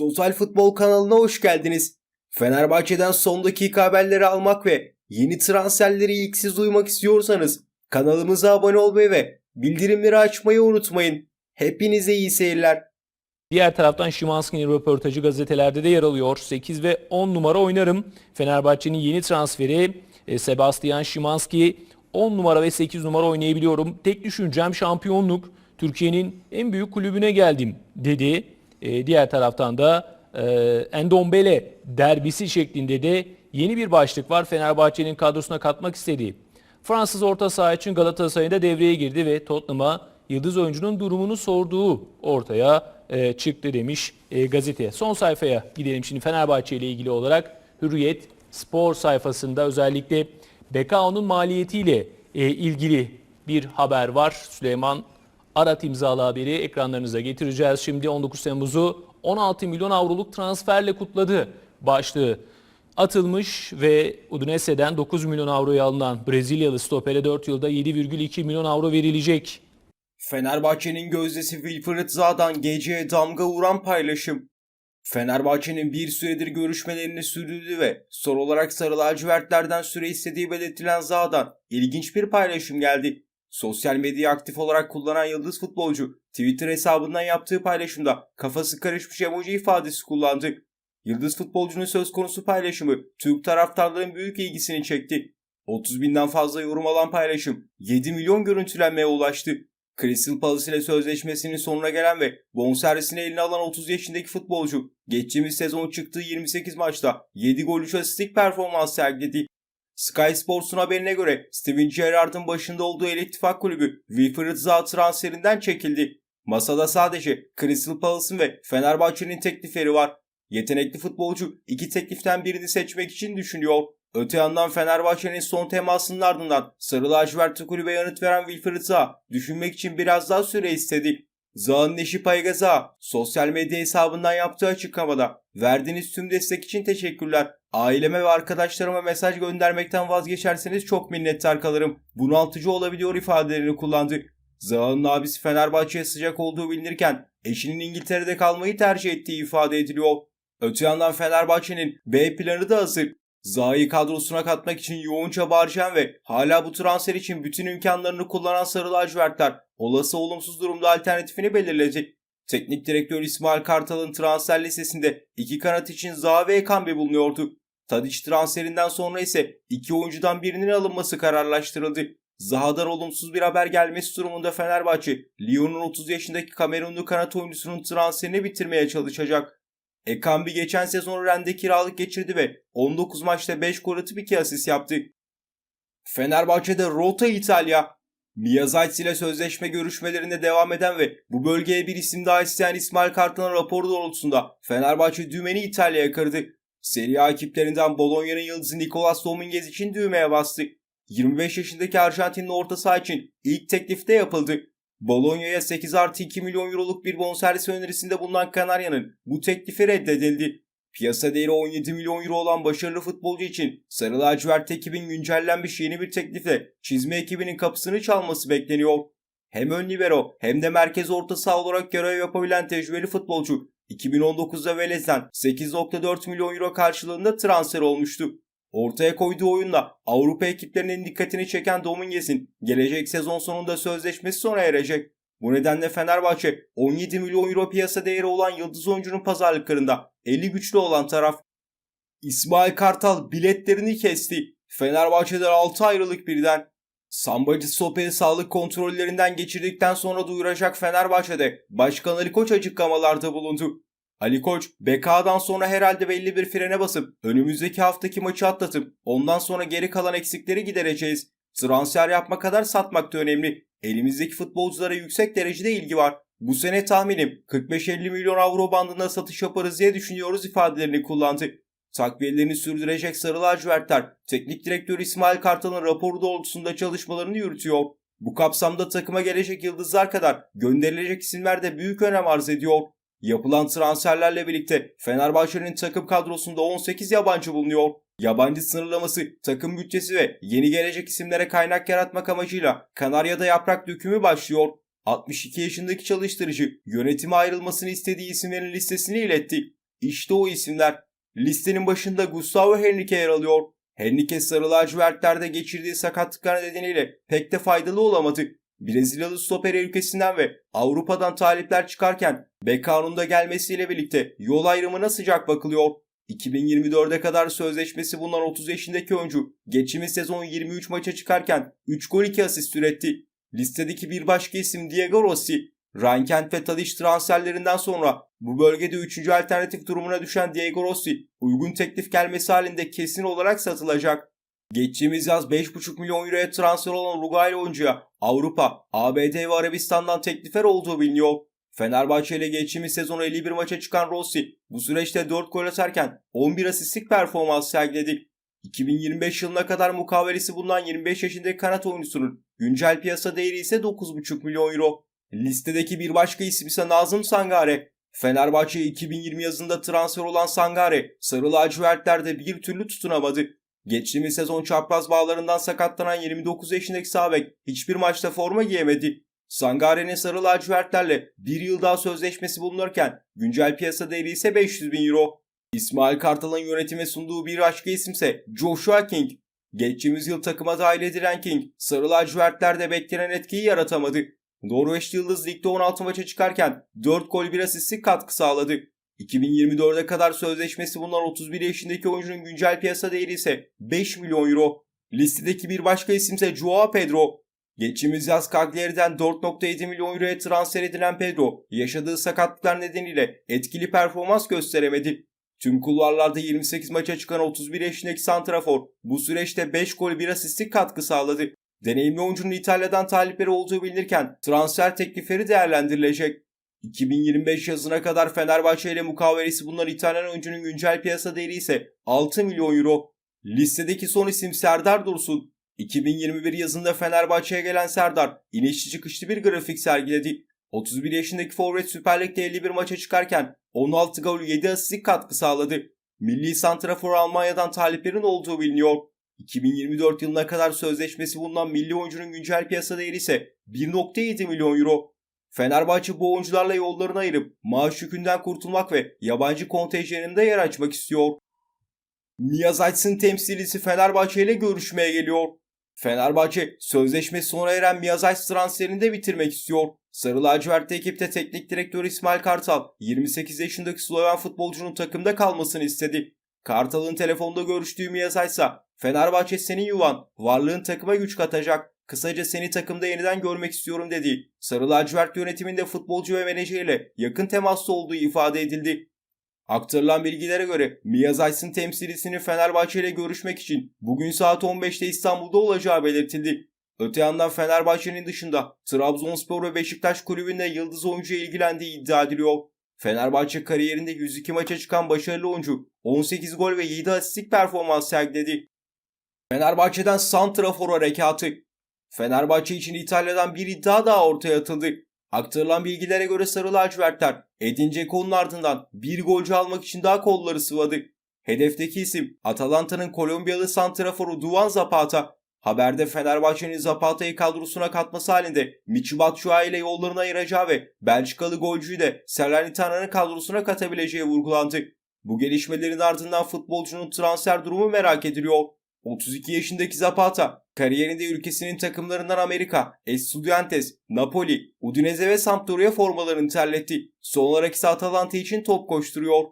Total Futbol kanalına hoş geldiniz. Fenerbahçe'den son dakika haberleri almak ve yeni transferleri ilk siz duymak istiyorsanız kanalımıza abone olmayı ve bildirimleri açmayı unutmayın. Hepinize iyi seyirler. Diğer taraftan Şimanski'nin röportajı gazetelerde de yer alıyor. 8 ve 10 numara oynarım. Fenerbahçe'nin yeni transferi e, Sebastian Şimanski 10 numara ve 8 numara oynayabiliyorum. Tek düşüncem şampiyonluk. Türkiye'nin en büyük kulübüne geldim dedi. E, diğer taraftan da e, Endombele derbisi şeklinde de yeni bir başlık var. Fenerbahçe'nin kadrosuna katmak istediği. Fransız orta saha için Galatasaray'da devreye girdi ve Tottenham'a yıldız oyuncunun durumunu sorduğu ortaya e, çıktı demiş e, gazete. Son sayfaya gidelim şimdi Fenerbahçe ile ilgili olarak Hürriyet spor sayfasında özellikle Bekao'nun maliyetiyle e, ilgili bir haber var. Süleyman Arat imzalı haberi ekranlarınıza getireceğiz. Şimdi 19 Temmuz'u 16 milyon avroluk transferle kutladı başlığı atılmış ve Udinese'den 9 milyon avroya alınan Brezilyalı stopere 4 yılda 7,2 milyon avro verilecek. Fenerbahçe'nin gözdesi Wilfried Zaha'dan geceye damga vuran paylaşım. Fenerbahçe'nin bir süredir görüşmelerini sürdürdüğü ve son olarak sarı lacivertlerden süre istediği belirtilen Zaha'dan ilginç bir paylaşım geldi. Sosyal medyayı aktif olarak kullanan yıldız futbolcu Twitter hesabından yaptığı paylaşımda kafası karışmış emoji ifadesi kullandı. Yıldız futbolcunun söz konusu paylaşımı Türk taraftarların büyük ilgisini çekti. 30 binden fazla yorum alan paylaşım 7 milyon görüntülenmeye ulaştı. Crystal Palace ile sözleşmesinin sonuna gelen ve bonservisini eline alan 30 yaşındaki futbolcu geçtiğimiz sezon çıktığı 28 maçta 7 gol 3 asistlik performans sergiledi. Sky Sports'un haberine göre Steven Gerrard'ın başında olduğu El İttifak Kulübü Wilfried Zaha transferinden çekildi. Masada sadece Crystal Palace'ın ve Fenerbahçe'nin teklifleri var. Yetenekli futbolcu iki tekliften birini seçmek için düşünüyor. Öte yandan Fenerbahçe'nin son temasının ardından Sarı Lacivertli kulübe yanıt veren Wilfried Zaha düşünmek için biraz daha süre istedi. Zaha'nın eşi Payga Zaha sosyal medya hesabından yaptığı açıklamada verdiğiniz tüm destek için teşekkürler. Aileme ve arkadaşlarıma mesaj göndermekten vazgeçerseniz çok minnettar kalırım. Bunaltıcı olabiliyor ifadelerini kullandı. Zaha'nın abisi Fenerbahçe'ye sıcak olduğu bilinirken eşinin İngiltere'de kalmayı tercih ettiği ifade ediliyor. Öte yandan Fenerbahçe'nin B planı da hazır. Zaha'yı kadrosuna katmak için yoğun çaba harcayan ve hala bu transfer için bütün imkanlarını kullanan Sarı Lacivertler olası olumsuz durumda alternatifini belirleyecek. Teknik direktör İsmail Kartal'ın transfer listesinde iki kanat için Zaha ve Ekambi bulunuyordu. Tadiç transferinden sonra ise iki oyuncudan birinin alınması kararlaştırıldı. Zaha'dan olumsuz bir haber gelmesi durumunda Fenerbahçe, Lyon'un 30 yaşındaki Kamerunlu kanat oyuncusunun transferini bitirmeye çalışacak. Ekambi geçen sezon Rennes'de kiralık geçirdi ve 19 maçta 5 gol atıp 2 asist yaptı. Fenerbahçe'de Rota İtalya. Miyazayt ile sözleşme görüşmelerinde devam eden ve bu bölgeye bir isim daha isteyen İsmail Kartal'ın raporu doğrultusunda Fenerbahçe dümeni İtalya'ya kırdı. Serie A ekiplerinden Bologna'nın yıldızı Nicolas Dominguez için düğmeye bastı. 25 yaşındaki Arjantinli orta saha için ilk teklifte yapıldı. Bologna'ya 8 artı 2 milyon euroluk bir bonservis önerisinde bulunan Kanarya'nın bu teklifi reddedildi. Piyasa değeri 17 milyon euro olan başarılı futbolcu için Sarı Lacivert ekibin güncellenmiş yeni bir teklifle çizme ekibinin kapısını çalması bekleniyor. Hem ön libero hem de merkez orta saha olarak görev yapabilen tecrübeli futbolcu 2019'da Velez'den 8.4 milyon euro karşılığında transfer olmuştu. Ortaya koyduğu oyunla Avrupa ekiplerinin dikkatini çeken Dominguez'in gelecek sezon sonunda sözleşmesi sona erecek. Bu nedenle Fenerbahçe 17 milyon euro piyasa değeri olan yıldız oyuncunun pazarlıklarında 50 güçlü olan taraf. İsmail Kartal biletlerini kesti. Fenerbahçe'den 6 ayrılık birden. Sambacı Soperi sağlık kontrollerinden geçirdikten sonra duyuracak Fenerbahçe'de Başkan Ali Koç açıklamalarda bulundu. Ali Koç, BK'dan sonra herhalde belli bir frene basıp önümüzdeki haftaki maçı atlatıp ondan sonra geri kalan eksikleri gidereceğiz. Transfer yapma kadar satmak da önemli. Elimizdeki futbolculara yüksek derecede ilgi var. Bu sene tahminim 45-50 milyon avro bandında satış yaparız diye düşünüyoruz ifadelerini kullandı. Takviyelerini sürdürecek Sarı Lacivertler, teknik direktör İsmail Kartal'ın raporu doğrultusunda çalışmalarını yürütüyor. Bu kapsamda takıma gelecek yıldızlar kadar gönderilecek isimler de büyük önem arz ediyor. Yapılan transferlerle birlikte Fenerbahçe'nin takım kadrosunda 18 yabancı bulunuyor. Yabancı sınırlaması, takım bütçesi ve yeni gelecek isimlere kaynak yaratmak amacıyla Kanarya'da yaprak dökümü başlıyor. 62 yaşındaki çalıştırıcı yönetime ayrılmasını istediği isimlerin listesini iletti. İşte o isimler. Listenin başında Gustavo Henrique yer alıyor. Henrique sarı lacivertlerde geçirdiği sakatlıklar nedeniyle pek de faydalı olamadı. Brezilyalı stoper ülkesinden ve Avrupa'dan talipler çıkarken Bekao'nun da gelmesiyle birlikte yol ayrımına sıcak bakılıyor. 2024'e kadar sözleşmesi bulunan 30 yaşındaki oyuncu geçtiğimiz sezon 23 maça çıkarken 3 gol 2 asist üretti. Listedeki bir başka isim Diego Rossi. Ryan ve Tadic transferlerinden sonra bu bölgede 3. alternatif durumuna düşen Diego Rossi uygun teklif gelmesi halinde kesin olarak satılacak. Geçtiğimiz yaz 5,5 milyon euroya transfer olan Uruguaylı oyuncuya Avrupa, ABD ve Arabistan'dan teklifler olduğu biliniyor. Fenerbahçe ile geçtiğimiz sezon 51 maça çıkan Rossi bu süreçte 4 gol atarken 11 asistlik performans sergiledi. 2025 yılına kadar mukavelesi bulunan 25 yaşındaki kanat oyuncusunun güncel piyasa değeri ise 9,5 milyon euro. Listedeki bir başka isim ise Nazım Sangare. Fenerbahçe 2020 yazında transfer olan Sangare, Sarı lacivertlerde bir türlü tutunamadı. Geçtiğimiz sezon çapraz bağlarından sakatlanan 29 yaşındaki Sabek hiçbir maçta forma giyemedi. Sangare'nin sarı lacivertlerle bir yıl daha sözleşmesi bulunurken güncel piyasa değeri ise 500 bin euro. İsmail Kartal'ın yönetime sunduğu bir başka isimse Joshua King. Geçtiğimiz yıl takıma dahil edilen King, sarı lacivertlerde beklenen etkiyi yaratamadı. Norveçli Yıldız Lig'de 16 maça çıkarken 4 gol 1 asistlik katkı sağladı. 2024'e kadar sözleşmesi bulunan 31 yaşındaki oyuncunun güncel piyasa değeri ise 5 milyon euro. Listedeki bir başka isimse Joao Pedro. Geçtiğimiz yaz Cagliari'den 4.7 milyon euroya transfer edilen Pedro, yaşadığı sakatlıklar nedeniyle etkili performans gösteremedi. Tüm kulvarlarda 28 maça çıkan 31 yaşındaki Santrafor bu süreçte 5 gol 1 asistlik katkı sağladı. Deneyimli oyuncunun İtalya'dan talipleri olduğu bilinirken transfer teklifleri değerlendirilecek. 2025 yazına kadar Fenerbahçe ile mukavelesi bulunan İtalyan oyuncunun güncel piyasa değeri ise 6 milyon euro. Listedeki son isim Serdar Dursun. 2021 yazında Fenerbahçe'ye gelen Serdar inişli çıkışlı bir grafik sergiledi. 31 yaşındaki forvet Süper Lig'de 51 maça çıkarken 16 gol 7 asistlik katkı sağladı. Milli Santrafor Almanya'dan taliplerin olduğu biliniyor. 2024 yılına kadar sözleşmesi bulunan milli oyuncunun güncel piyasa değeri ise 1.7 milyon euro. Fenerbahçe bu oyuncularla yollarını ayırıp maaş yükünden kurtulmak ve yabancı kontenjanında yer açmak istiyor. Niyaz Açsın temsilcisi Fenerbahçe ile görüşmeye geliyor. Fenerbahçe sözleşmesi sona eren Miyaz Aç transferini de bitirmek istiyor. Sarı lacivertli ekipte teknik direktör İsmail Kartal 28 yaşındaki Sloven futbolcunun takımda kalmasını istedi. Kartal'ın telefonda görüştüğü Miyaz Aç ise Fenerbahçe senin yuvan, varlığın takıma güç katacak. Kısaca seni takımda yeniden görmek istiyorum dedi. Sarı lacivert yönetiminde futbolcu ve menajeriyle yakın temaslı olduğu ifade edildi. Aktarılan bilgilere göre Miyaz Aysın temsilcisinin Fenerbahçe ile görüşmek için bugün saat 15'te İstanbul'da olacağı belirtildi. Öte yandan Fenerbahçe'nin dışında Trabzonspor ve Beşiktaş kulübünde yıldız oyuncuya ilgilendiği iddia ediliyor. Fenerbahçe kariyerinde 102 maça çıkan başarılı oyuncu 18 gol ve 7 asistlik performans sergiledi. Fenerbahçe'den Santrafor harekatı. Fenerbahçe için İtalya'dan bir iddia daha ortaya atıldı. Aktarılan bilgilere göre Sarı lacivertler Edin Dzeko'nun ardından bir golcü almak için daha kolları sıvadı. Hedefteki isim Atalanta'nın Kolombiyalı santraforu Duvan Zapata. Haberde Fenerbahçe'nin Zapata'yı kadrosuna katması halinde Michi Batshuayi ile yollarını ayıracağı ve Belçikalı golcüyü de Salernitano'nun kadrosuna katabileceği vurgulandı. Bu gelişmelerin ardından futbolcunun transfer durumu merak ediliyor. 32 yaşındaki Zapata, kariyerinde ülkesinin takımlarından Amerika, Estudiantes, Napoli, Udinese ve Sampdoria formalarını terletti. Son olarak ise Atalanta için top koşturuyor.